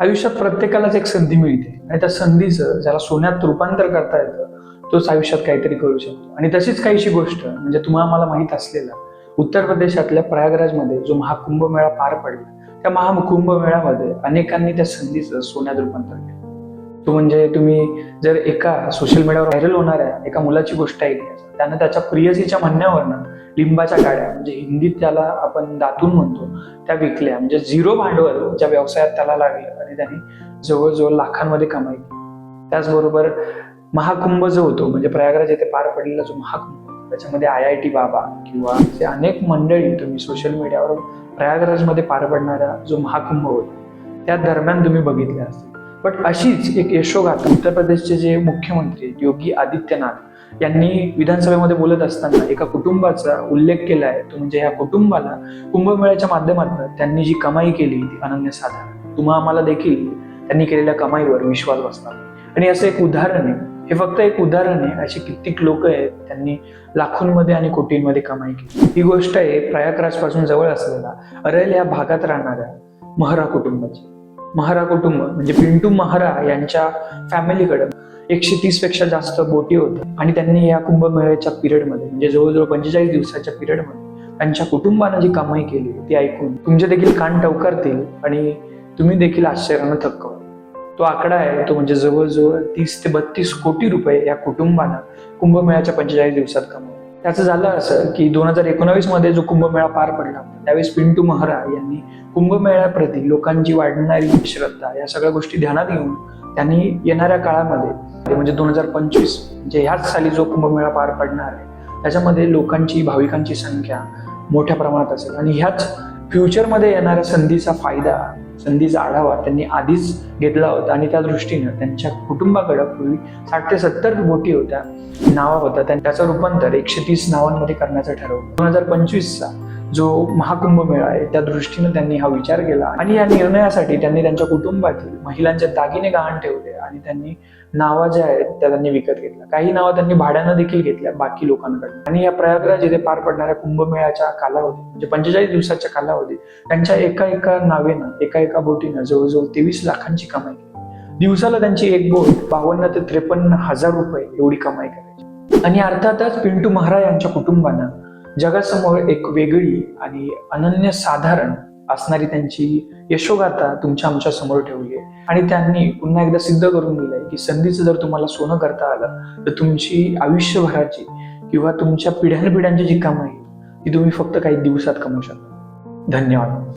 आयुष्यात प्रत्येकालाच एक संधी मिळते. आणि त्या संधीचं ज्याला सोन्यात रूपांतर करता येतं तोच आयुष्यात काहीतरी करू शकतो. आणि तशीच काहीशी गोष्ट म्हणजे तुम्हाला मला माहीत असलेला उत्तर प्रदेशातल्या प्रयागराजमध्ये जो महाकुंभ मेळा पार पडला त्या महाकुंभ मेळ्यामध्ये अनेकांनी त्या संधीचं सोन्यात रूपांतर केलं. तो म्हणजे तुम्ही जर एका सोशल मीडियावर व्हायरल होणाऱ्या एका मुलाची गोष्ट ऐकली त्यानं त्याच्या प्रियसीच्या म्हणण्यावरनं लिंबाच्या गाड्या म्हणजे हिंदीत त्याला आपण दातून म्हणतो त्या विकल्या. म्हणजे झिरो भांडवल ज्या व्यवसायात त्याला लागलं आणि त्यांनी जवळजवळ लाखांमध्ये कमाई केली. त्याचबरोबर महाकुंभ जो होतो म्हणजे प्रयागराज येथे पार पडलेला जो महाकुंभ त्याच्यामध्ये आय आय टी बाबा किंवा असे अनेक मंडळी तुम्ही सोशल मीडियावर प्रयागराजमध्ये पार पडणारा जो महाकुंभ होता त्या दरम्यान तुम्ही बघितले असतील. बट अशीच एक यशोगाथा उत्तर प्रदेशचे जे मुख्यमंत्री योगी आदित्यनाथ यांनी विधानसभेमध्ये बोलत असताना एका कुटुंबाचा उल्लेख केला आहे. तो म्हणजे ह्या कुटुंबाला कुंभमेळ्याच्या माध्यमातून त्यांनी जी कमाई केली ती अनन्यसाधारण तुम्हा आम्हाला देखील त्यांनी केलेल्या कमाईवर विश्वास बसला. आणि असं एक उदाहरण आहे. हे फक्त एक उदाहरण आहे. असे कित्येक लोक आहेत त्यांनी लाखोंमध्ये आणि कोटींमध्ये कमाई केली. ही गोष्ट आहे प्रयागराजपासून जवळ असलेला अरेल या भागात राहणाऱ्या महरा कुटुंबाची. महारा कुटुंब म्हणजे पिंटू महारा यांच्या फॅमिलीकडे एकशे तीसपेक्षा जास्त बोटी होत्या आणि त्यांनी या कुंभमेळ्याच्या पिरियडमध्ये म्हणजे जवळजवळ पंचेचाळीस दिवसाच्या पिरियडमध्ये त्यांच्या कुटुंबानं जी कमाई केली ती ऐकून तुमचे देखील कान टवकारतील आणि तुम्ही देखील आश्चर्यानं थक्कव तो आकडा आहे तो म्हणजे जवळजवळ तीस ते बत्तीस कोटी रुपये या कुटुंबानं कुंभमेळ्याच्या पंचेचाळीस दिवसात कमावले. त्याचं झालं असं की दोन हजार एकोणावीसमध्ये जो कुंभमेळा पार पडला त्यावेळेस पिंटू महरा यांनी कुंभमेळ्याप्रती लोकांची वाढणारी श्रद्धा या सगळ्या गोष्टी ध्यानात घेऊन त्यांनी येणाऱ्या काळामध्ये म्हणजे दोन हजार पंचवीस म्हणजे ह्याच साली जो कुंभमेळा पार पडणार आहे त्याच्यामध्ये लोकांची भाविकांची संख्या मोठ्या प्रमाणात असेल. आणि ह्याच फ्युचरमध्ये येणाऱ्या संधीचा फायदा संधीचा आढावा त्यांनी आधीच घेतला होता आणि त्या दृष्टीनं त्यांच्या कुटुंबाकडं पूर्वी साठ ते सत्तर बोटी होत्या नावा होता त्या- त्याचं रूपांतर एकशे तीस नावांमध्ये करण्याचं ठरवलं. दोन हजार पंचवीसचा जो महाकुंभ मेळा आहे त्या दृष्टीनं त्यांनी हा विचार केला. आणि या निर्णयासाठी त्यांनी त्यांच्या कुटुंबातील महिलांचे दागिने गहाण ठेवले आणि त्यांनी नावा ज्या आहेत त्या त्यांनी विकत घेतल्या. काही नावं त्यांनी भाड्यानं देखील घेतल्या बाकी लोकांकडे आणि या प्रयागराज येथे पार पडणाऱ्या कुंभमेळ्याच्या कालावधी म्हणजे पंचेचाळीस दिवसाच्या कालावधी त्यांच्या एका एका नावेनं एका एका बोटीनं जवळजवळ तेवीस लाखांची कमाई केली. दिवसाला त्यांची एक बोट बावन्न ते त्रेपन्न हजार रुपये एवढी कमाई करायची. आणि अर्थातच पिंटू महाराज यांच्या कुटुंबानं जगासमोर एक वेगळी आणि अनन्य साधारण असणारी त्यांची यशोगाथा तुमच्या आमच्यासमोर ठेवली आहे. आणि त्यांनी पुन्हा एकदा सिद्ध करून दिलंय की संधीचं जर तुम्हाला सोनं करता आलं तर तुमची आयुष्यभराची किंवा तुमच्या पिढ्यानपिढ्यांची जी कमाई ती तुम्ही फक्त काही दिवसात कमवू शकता. धन्यवाद.